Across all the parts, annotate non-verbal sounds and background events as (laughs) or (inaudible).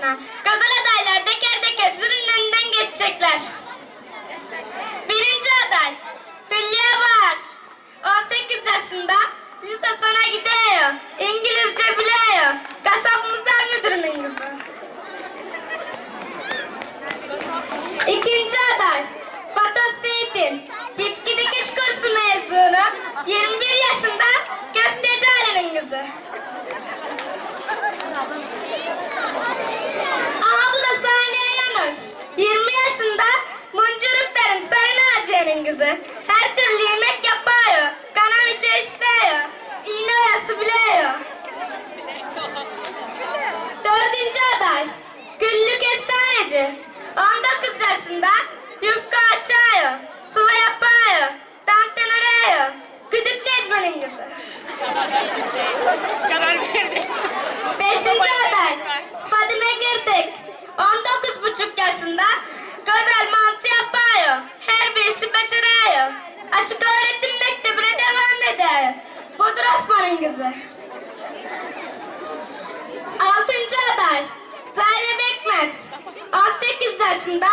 那 bize. Her türlü yemek yapıyor. Kanam içeriyor. İğne oyası biliyor. Dördüncü aday. Güllü kestaneci. Onda Kızı. Altıncı aday Zahra Bekmez. 18 yaşında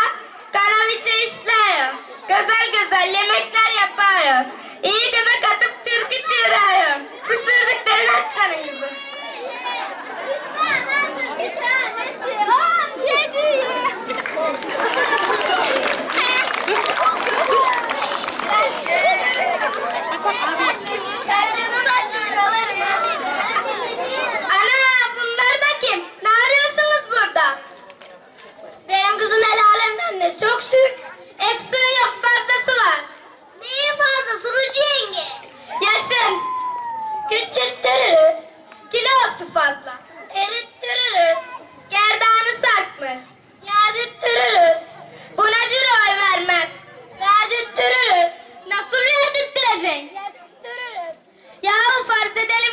kanaviçe işliyor. Güzel güzel yemekler yapıyor. İyi göbek atıp türkü çığırıyor.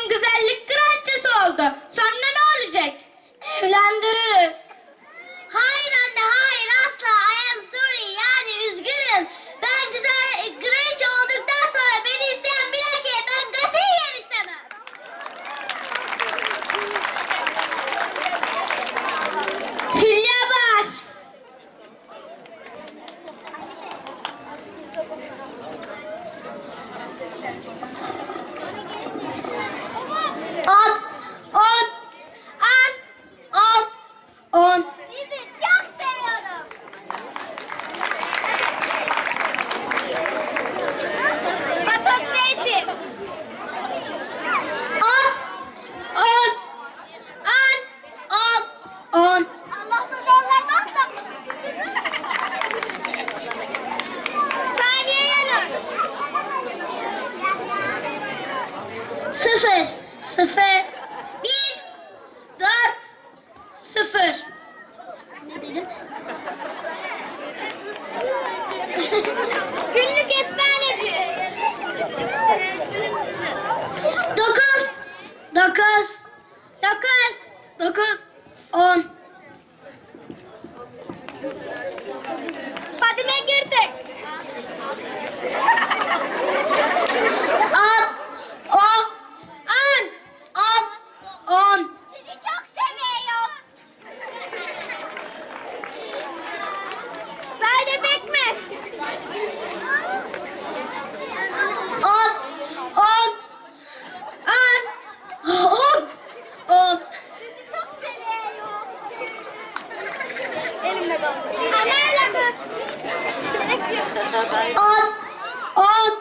güzellik Sıfır. Bir. Dört. Sıfır. Ne dedim? (laughs) Günlük efsaneci. Dokuz. Dokuz. Dokuz. Dokuz. On. At, at,